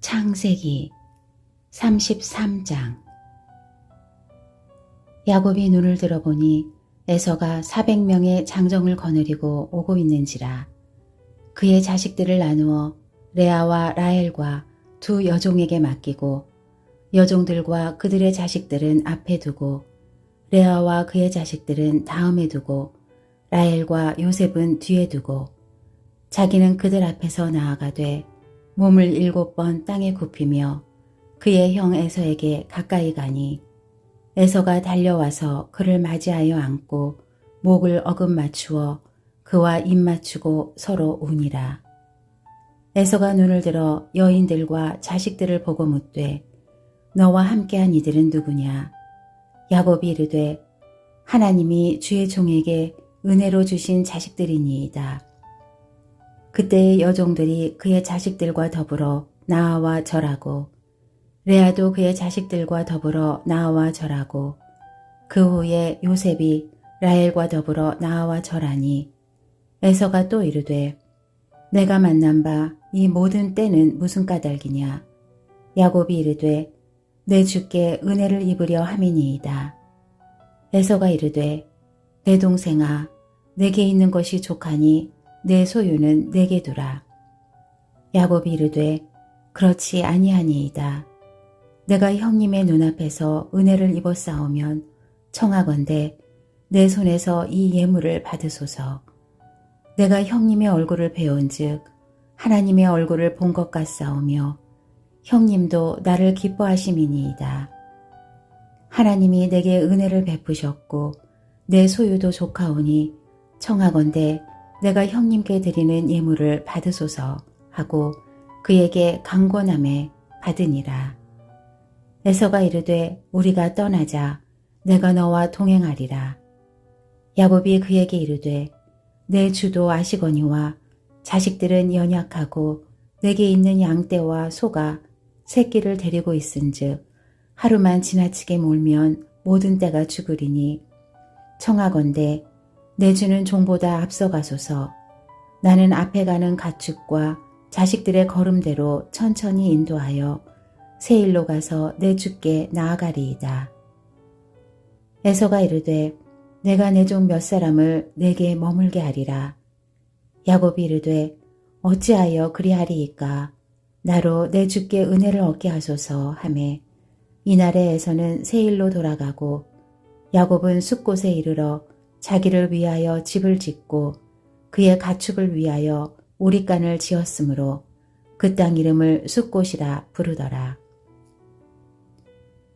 창세기 33장. 야곱이 눈을 들어보니 에서가 400명의 장정을 거느리고 오고 있는지라 그의 자식들을 나누어 레아와 라헬과 두 여종에게 맡기고 여종들과 그들의 자식들은 앞에 두고 레아와 그의 자식들은 다음에 두고 라헬과 요셉은 뒤에 두고 자기는 그들 앞에서 나아가되 몸을 일곱 번 땅에 굽히며 그의 형 에서에게 가까이 가니 에서가 달려와서 그를 맞이하여 안고 목을 어금 맞추어 그와 입 맞추고 서로 우니라. 에서가 눈을 들어 여인들과 자식들을 보고 묻되 너와 함께한 이들은 누구냐? 야곱이 이르되 하나님이 주의 종에게 은혜로 주신 자식들이니이다. 그때의 여종들이 그의 자식들과 더불어 나아와 절하고 레아도 그의 자식들과 더불어 나아와 절하고 그 후에 요셉이 라헬과 더불어 나아와 절하니 에서가 또 이르되 내가 만난 바 이 모든 때는 무슨 까닭이냐? 야곱이 이르되 내 주께 은혜를 입으려 함이니이다. 에서가 이르되 내 동생아 내게 있는 것이 족하니 내 소유는 내게 두라. 야곱이 이르되 그렇지 아니하니이다. 내가 형님의 눈앞에서 은혜를 입었사오면 청하건대 내 손에서 이 예물을 받으소서. 내가 형님의 얼굴을 배운즉 하나님의 얼굴을 본 것 같사오며 형님도 나를 기뻐하심이니이다. 하나님이 내게 은혜를 베푸셨고 내 소유도 좋카오니 청하건대 내가 형님께 드리는 예물을 받으소서 하고 그에게 강권함에 받으니라. 에서가 이르되 우리가 떠나자 내가 너와 동행하리라. 야곱이 그에게 이르되 내 주도 아시거니와 자식들은 연약하고 내게 있는 양떼와 소가 새끼를 데리고 있은즉 하루만 지나치게 몰면 모든 떼가 죽으리니 청하건대 내 주는 종보다 앞서가소서 나는 앞에 가는 가축과 자식들의 걸음대로 천천히 인도하여 세일로 가서 내 주께 나아가리이다. 에서가 이르되 내가 내 종 몇 사람을 내게 머물게 하리라. 야곱이 이르되 어찌하여 그리하리이까 나로 내 주께 은혜를 얻게 하소서 하매 이날에 에서는 세일로 돌아가고 야곱은 숲곳에 이르러 자기를 위하여 집을 짓고 그의 가축을 위하여 우리간을 지었으므로 그 땅 이름을 숲곳이라 부르더라.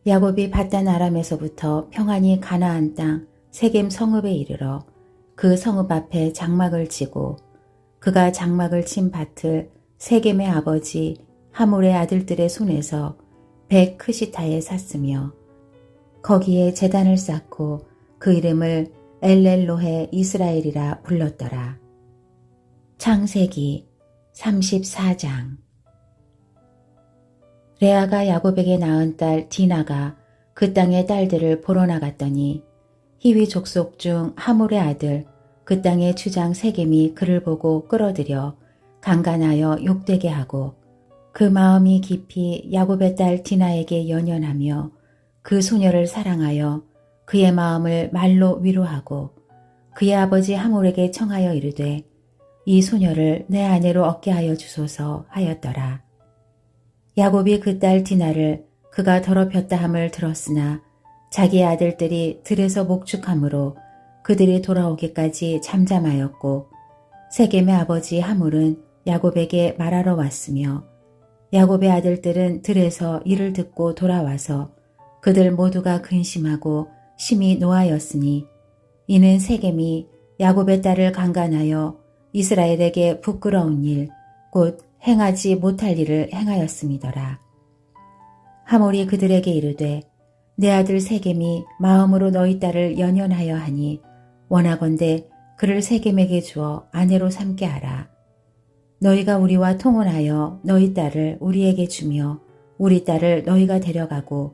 야곱이 바단 아람에서부터 평안히 가나안 땅 세겜 성읍에 이르러 그 성읍 앞에 장막을 치고 그가 장막을 친 밭을 세겜의 아버지 하물의 아들들의 손에서 백 크시타에 샀으며 거기에 재단을 쌓고 그 이름을 엘렐로헤 이스라엘이라 불렀더라. 창세기 34장 레아가 야곱에게 낳은 딸 디나가 그 땅의 딸들을 보러 나갔더니 히위 족속 중 하물의 아들 그 땅의 주장 세겜이 그를 보고 끌어들여 강간하여 욕되게 하고 그 마음이 깊이 야곱의 딸 디나에게 연연하며 그 소녀를 사랑하여 그의 마음을 말로 위로하고 그의 아버지 하몰에게 청하여 이르되 이 소녀를 내 아내로 얻게 하여 주소서 하였더라. 야곱이 그 딸 디나를 그가 더럽혔다 함을 들었으나 자기의 아들들이 들에서 목축함으로 그들이 돌아오기까지 잠잠하였고 세겜의 아버지 하물은 야곱에게 말하러 왔으며 야곱의 아들들은 들에서 이를 듣고 돌아와서 그들 모두가 근심하고 심히 노하였으니 이는 세겜이 야곱의 딸을 강간하여 이스라엘에게 부끄러운 일, 곧 행하지 못할 일을 행하였음이더라. 하몰이 그들에게 이르되 내 아들 세겜이 마음으로 너희 딸을 연연하여 하니 원하건대 그를 세겜에게 주어 아내로 삼게 하라. 너희가 우리와 통혼하여 너희 딸을 우리에게 주며 우리 딸을 너희가 데려가고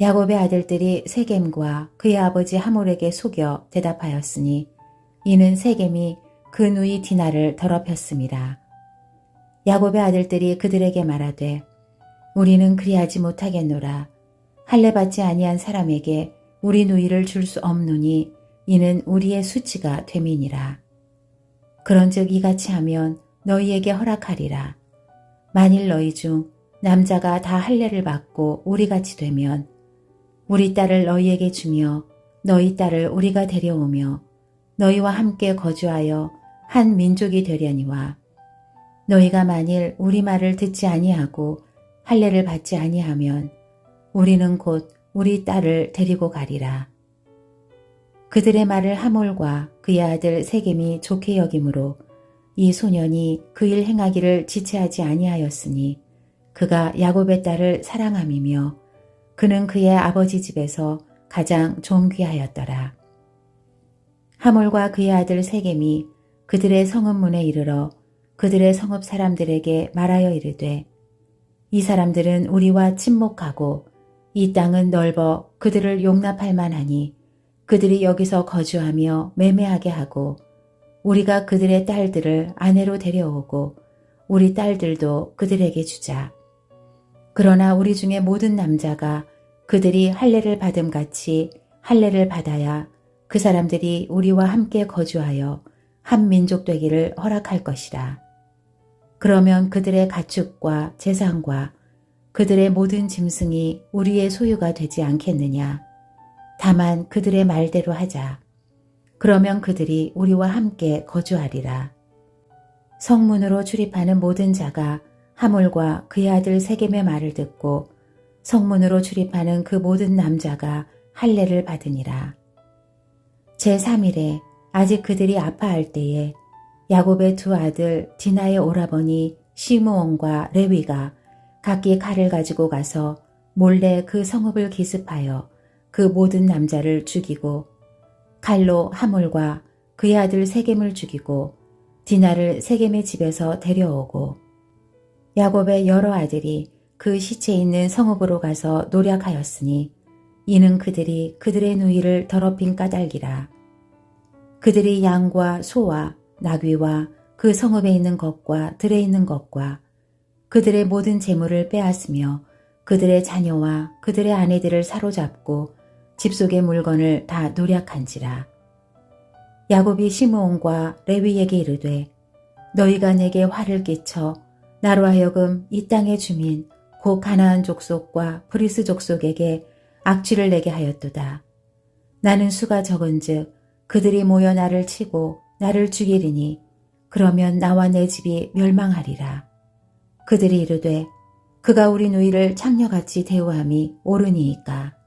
야곱의 아들들이 세겜과 그의 아버지 하몰에게 속여 대답하였으니 이는 세겜이 그 누이 디나를 더럽혔습니다. 야곱의 아들들이 그들에게 말하되 우리는 그리하지 못하겠노라. 할례 받지 아니한 사람에게 우리 누이를 줄 수 없노니 이는 우리의 수치가 됨이니라. 그런즉 이같이 하면 너희에게 허락하리라. 만일 너희 중 남자가 다 할례를 받고 우리같이 되면 우리 딸을 너희에게 주며 너희 딸을 우리가 데려오며 너희와 함께 거주하여 한 민족이 되려니와 너희가 만일 우리 말을 듣지 아니하고 할례를 받지 아니하면 우리는 곧 우리 딸을 데리고 가리라. 그들의 말을 하몰과 그의 아들 세겜이 좋게 여김으로 이 소년이 그 일 행하기를 지체하지 아니하였으니 그가 야곱의 딸을 사랑함이며 그는 그의 아버지 집에서 가장 존귀하였더라. 하몰과 그의 아들 세겜이 그들의 성읍 문에 이르러 그들의 성읍 사람들에게 말하여 이르되 이 사람들은 우리와 친목하고 이 땅은 넓어 그들을 용납할 만하니 그들이 여기서 거주하며 매매하게 하고 우리가 그들의 딸들을 아내로 데려오고 우리 딸들도 그들에게 주자. 그러나 우리 중에 모든 남자가 그들이 할례를 받음 같이 할례를 받아야 그 사람들이 우리와 함께 거주하여 한 민족 되기를 허락할 것이라. 그러면 그들의 가축과 재산과 그들의 모든 짐승이 우리의 소유가 되지 않겠느냐. 다만 그들의 말대로 하자. 그러면 그들이 우리와 함께 거주하리라. 성문으로 출입하는 모든 자가 하몰과 그의 아들 세겜의 말을 듣고 성문으로 출입하는 그 모든 남자가 할례를 받으니라. 제3일에 아직 그들이 아파할 때에 야곱의 두 아들 디나의 오라버니 시므온과 레위가 각기 칼을 가지고 가서 몰래 그 성읍을 기습하여 그 모든 남자를 죽이고 칼로 하몰과 그의 아들 세겜을 죽이고 디나를 세겜의 집에서 데려오고 야곱의 여러 아들이 그 시체 있는 성읍으로 가서 노력하였으니 이는 그들이 그들의 누이를 더럽힌 까닭이라. 그들이 양과 소와 나귀와 그 성읍에 있는 것과 들에 있는 것과 그들의 모든 재물을 빼앗으며 그들의 자녀와 그들의 아내들을 사로잡고 집 속의 물건을 다 노략한지라. 야곱이 시므온과 레위에게 이르되 너희가 내게 화를 끼쳐 나로 하여금 이 땅의 주민 곧 가나안 족속과 브리스 족속에게 악취를 내게 하였도다. 나는 수가 적은즉 그들이 모여 나를 치고 나를 죽이리니 그러면 나와 내 집이 멸망하리라. 그들이 이르되 그가 우리 누이를 창녀같이 대우함이 옳으니이까